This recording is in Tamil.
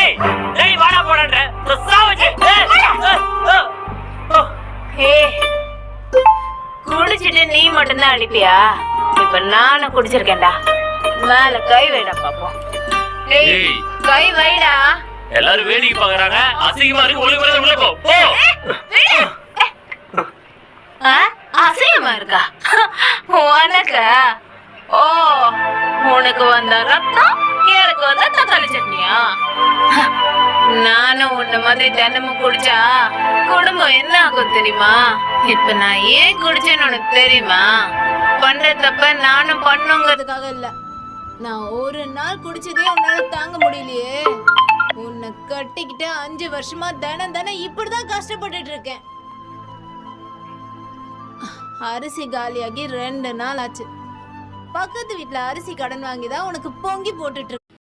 ஏய் ஏய் வாடா போடான்ற. சாவச்சு ஏய், குடிச்சிட்டு நீ மட்டும்தான் அடிப்பியா? இப்ப நானும் குடிச்சிருக்கேன்டா. மேல கை வைடா பாப்போம். ஏய், ஏய். கை வைடா. எல்லாரும் வேடிக்கை பாக்குறாங்க அசிங்கமா இருக்கு. ஒளி உள்ள உள்ள போ. போ. ஆ? அசிங்கமா இருக்கா? உனக்கா? ஓ உனக்கு வந்த ரத்தம்? நானும் உன்ன மாதிரி தினமும் குடிச்சா குடும்பம் என்ன ஆகும் தெரியுமா? இப்ப நான் ஏன் குடிச்சேன்னு உனக்கு தெரியுமா? பண்ற தப்ப நானும் பண்ணுங்கிறதுக்காக இல்ல. நான் ஒரு நாள் குடிச்சதே உன்னால தாங்க முடியலையே. உன்னை கட்டிக்கிட்டு அஞ்சு வருஷமா தினம் தினம் இப்படிதான் கஷ்டப்பட்டுட்டு இருக்கேன். அரிசி காலியாகி ரெண்டு நாள் ஆச்சு. பக்கத்து வீட்டுல அரிசி கடன் வாங்கி தான் உனக்கு பொங்கி போட்டுட்டு